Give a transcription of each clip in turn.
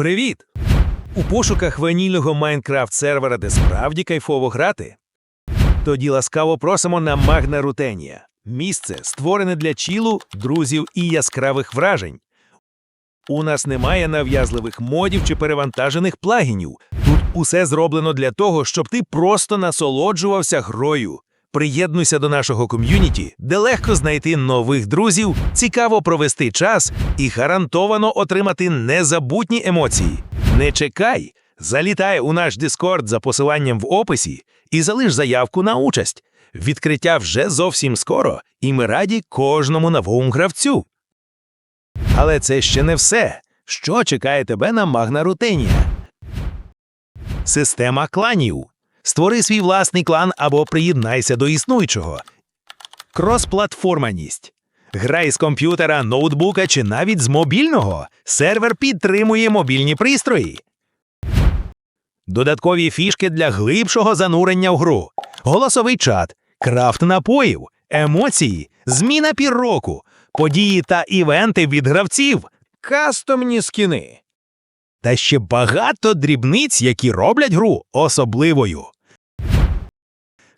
Привіт! У пошуках ванільного Майнкрафт сервера, де справді кайфово грати. Тоді ласкаво просимо на Магна Рутенія. Місце створене для чілу, друзів і яскравих вражень. У нас немає нав'язливих модів чи перевантажених плагінів. Тут усе зроблено для того, щоб ти просто насолоджувався грою. Приєднуйся до нашого ком'юніті, де легко знайти нових друзів, цікаво провести час і гарантовано отримати незабутні емоції. Не чекай, залітай у наш Дискорд за посиланням в описі і залиш заявку на участь. Відкриття вже зовсім скоро, і ми раді кожному новому гравцю. Але це ще не все. Що чекає тебе на Магна Рутенія? Система кланів. Створи свій власний клан або приєднайся до існуючого. Кросплатформаність. Грай з комп'ютера, ноутбука чи навіть з мобільного. Сервер підтримує мобільні пристрої. Додаткові фішки для глибшого занурення в гру. Голосовий чат, крафт напоїв, емоції, зміна півроку, події та івенти від гравців, кастомні скіни. Та ще багато дрібниць, які роблять гру особливою.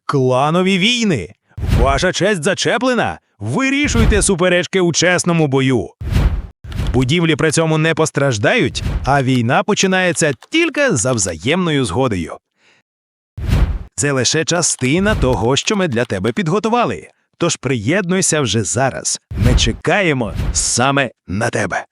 Кланові війни. Ваша честь зачеплена. Вирішуйте суперечки у чесному бою. Будівлі при цьому не постраждають, а війна починається тільки за взаємною згодою. Це лише частина того, що ми для тебе підготували. Тож приєднуйся вже зараз. Ми чекаємо саме на тебе.